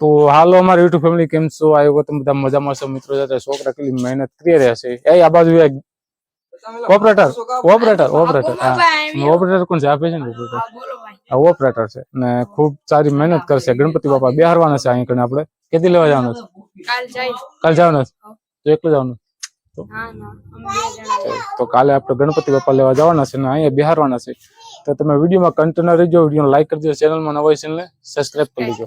તો હાલો અમારી YouTube family કેમ છો? આવ્યો તમે બધા મજામાં છો મિત્રો સાથે છોકરા કેટલી મહેનત કરી રહ્યા છે. એ આ બાજુ એક ઓપરેટર ઓપરેટર ઓપરેટર હા. ઓપરેટર કોણ છે? આપે છે ને ઓપરેટર આ ઓપરેટર છે. ને ખૂબ સારી મહેનત કરશે. ગણપતિ બાપા બેહારવાના છે અહીં કને આપણે. કેદી લેવા જવાનું છે? કાલ જવાનું છે? તો એકલું જવાનું. તો કાલે આપણે ગણપતિ બાપા લેવા જવાના છે ને અહીંયા બિહારવાના છે. તો તમે વિડીયોમાં કન્ટિન્યુ રહેજો. વીડિયો લાઈક કરજો. ચેનલમાં નવા હોય ચેનલને સબસ્ક્રાઇબ કરી લેજો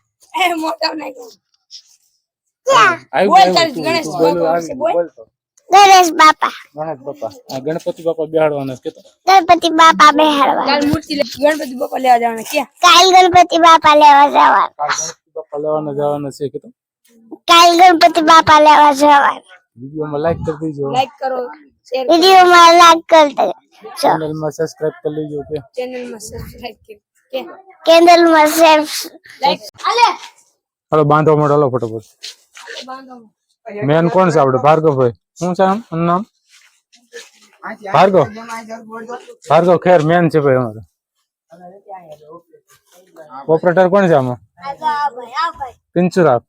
એ મોટા નહીં. તું- ગણેશ તું બાપા. તો. ગણેશ બાપા. ગણપતિ બાપા બેહાડવાના કેતો. ગણપતિ બાપા બેહાડવા કાલ મૂર્તિ ગણપતિ બાપા લેવા જવાના ક્યાં? કાલ ગણપતિ બાપા લેવા જવા કાલ ગણપતિ બાપા લેવાના જવાના છે કેતો. કાલ ગણપતિ બાપા લેવા જવા વિડીયોમાં લાઈક કરી દેજો. લાઈક કરો શેર વીડિયો માં લાઈક કરતા ચેનલમાં સબસ્ક્રાઇબ કરી લેજો કે ચેનલમાં સબસ્ક્રાઇબ કરો કે કેન્ડલમાં આલે હાલો. બાંધવા માંડો હાલો ફટાફટ. મેન કોણ છે આપણે ભાર્ગવભાઈ. શું છે આમ? નામ? ભાર્ગવ. ભાર્ગવ ખેર મેન છે ભાઈ અમારે. ઓપરેટર કોણ છે આમાં? પિંચુરા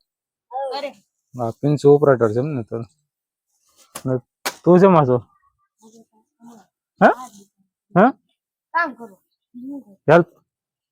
અરે. હા પિંચુ ઓપરેટર છે એમ ને તો. તું છે માં છો? હા? હા? કામ કરો. હેલ્પ.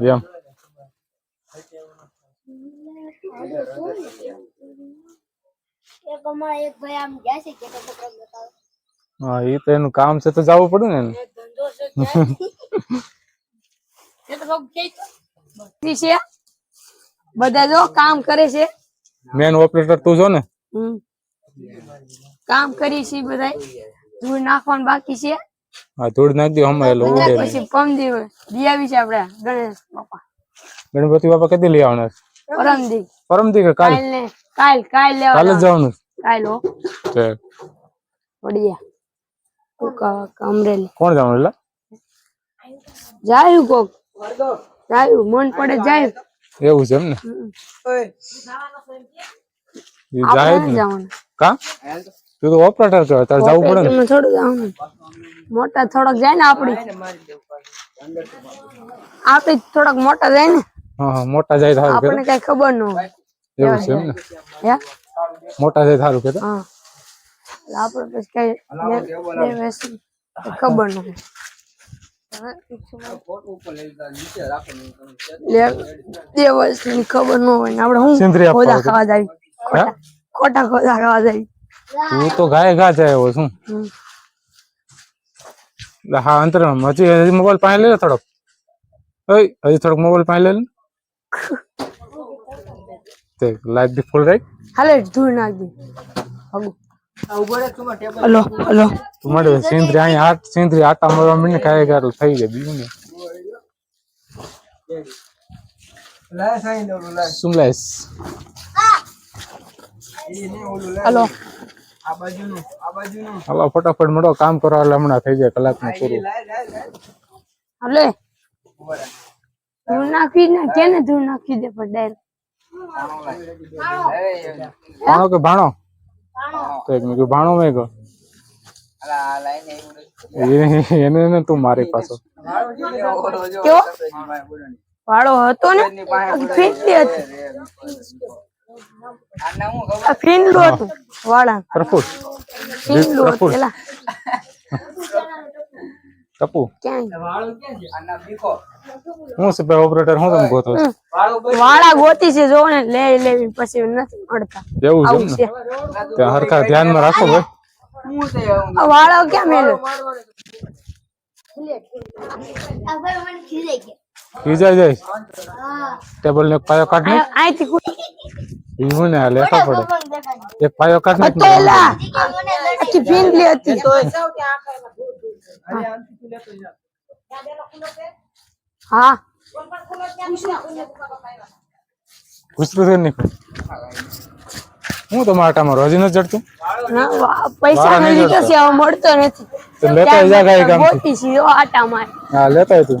એમ એક અમારા એક ભાઈ આમ ગયા છે કે તો પકડ બતાવો હા એ તો એનું કામ છે તો જવું પડે ને એને. ધંધો છે જાય. એ તો લોકો કે છે છે બધા જો કામ કરે છે મેન ઓપરેટર તું છો ને હમ. કામ કરી છે બધા ધૂળ નાખવાનું બાકી છે હા ધૂળ નાખ દે હમણાં એટલે ઉડે. પછી પમ દિવસ દિયા છે આપડે ગણેશ બાપા. ગણપતિ બાપા કદી લઈ આવના પરમ દી પરમ દી પરમદી કે કાલ? કાલ કાલ લેવા કાલે જવાનું. કાલ હો. તે વડિયા. કોક અમરેલી કોણ જવાનું એટલે? જાયું કોક. જાયું મન પડે જાય. એવું છે એમ ને? જાય કા? તું તો ઓપરેટર કહેવાય તારે જવું પડે ને એમાં થોડું જવાનું મોટા થોડોક જાય ને આપડી આપડી થોડોક મોટા જાય ને હા હા મોટા જાય સારું કે આપણને કઈ ખબર ન હોય એવું છે એમ ને હે મોટા જાય સારું કે હા એટલે આપણે પછી કઈ લે- લે વેસી ખબર ન હોય ફોટો ઉપર લઈ જા નીચે રાખો ને તમે લે બે વર્ષની ખબર ન હોય ને આપણે સિંદરી હું આપવા ખોદા ખાવા જાય હે ખોટા ખોદા ખાવા જાય તું તો ગાય ગા જાય એવો શું હમ. એટલે હા અંતર હજી હજી મોબાઈલ પાસે લે લે થોડોક ઓય હજી થોડોક મોબાઈલ પાસે લે લે તે લાઈટ બી ફૂલ રાખ હાલે ધૂળ નાખ દે હગું ઉભો રે તું ટેબલ હલો હલો તું મળે સિંદરી અહીં આટ સિંદરી આટા મારવા મીને કાંઈ ગારું થઈ જાય બીજું ને લાય સાઈન ઓલું લાય શું લાઈસ ઈ ને ઓલું લાય હલો આ બાજુનું આ બાજુનું હાલો ફટાફટ મળો કામ કરો એટલે હમણાં થઈ જાય કલાકમાં પૂરું. હલે. ધૂળ નાખી ને કેને ધૂળ નાખી દે પણ ડાયરેક્ટ? ભાણો કે ભાણો? તો એક મેં ભાણો મેં. એ- એને એને તું મારી પાછો. કેવો? ભાઈ હતો ને? હતી. ફીંડલું હતું વાળા પ્રફુલ ફીંડલું હતું પ્રફુલ. પેલા ટપુ ક્યાંય આના બીકો. હું છે ભાઈ ઓપરેટર હું તમે ગોતો છો? વાળા ગોતી છે જો ને લે લેવી પછી નથી મળતા એવું છે આવું એમ છે ને ત્યાં હરખા ધ્યાનમાં રાખો ભાઈ હું તે આવું. આ વાળો ક્યાં મેલ્યો આ ભાઈ મને ખીજાઈ ગયા ખીજાઈ જાય હા ટેબલ ને એક પાયો કાઢ ને આ- અહીંથી કૂદ- ઈવું ને આ લેખા પડે પણ દેખાય એક પાયો કાઢ હતો ને એલા મને આખી ફીંડલી હતી હા ગુસ્સું થઈને નીકળ હું તમારા આટામાં હજી નથી જડતું ના, વા- પૈસા વાળા નહીં લીધો છે હવે મળતો નથી તો લેતા જા ગાય ગામથી ગોતી છે જો આટા મારે હા લેતા આય તું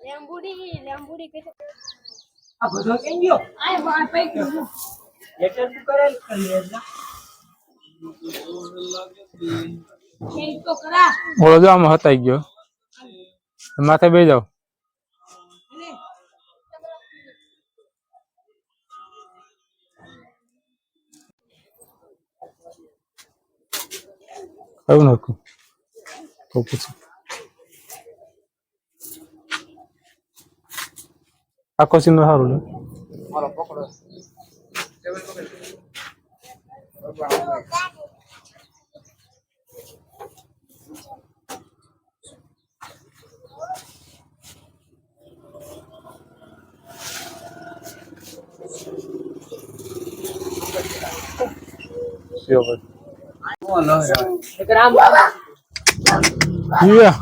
લેંબુડી લેંબુડી કે આ બધો કેમ ગયો? આ બહાર પૈકી ગયો લેટર તું કરેલ? કરી એટલે બોલો જો આમ હતાઈ ગયો. માથે બે જાવ એવું નાખું? તો પછી. આખો સીનો સારું મારો પકડો. ટેબલ પકડ. સીઓ ભાઈ હું લહરાવે. નકર આમ આમ યા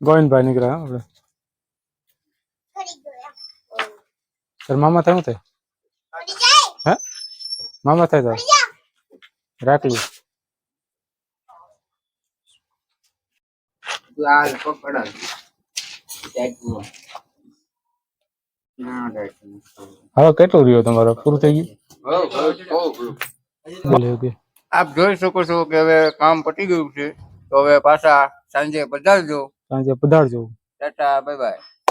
ગોવિંદભાઈ નીકળ્યા હો આપણે ફરી ગયો તાર મામા થાય શું થાય ફરી જાય હે મામા થાય તાર રાખલી તું આ પકડ. ટાઈટ કર. ના, ટાઈટ કર. હવે કેટલું રહ્યો તમારો પૂરું થઈ ગયું હઉ, હઉ, હઉ, હઉ. બોલે ઓકે આપ જોઈ શકો છો કે હવે કામ પતી ગયું છે તો હવે પાછા સાંજે પધારજો સાંજે પધારજો ટાટા બાય બાય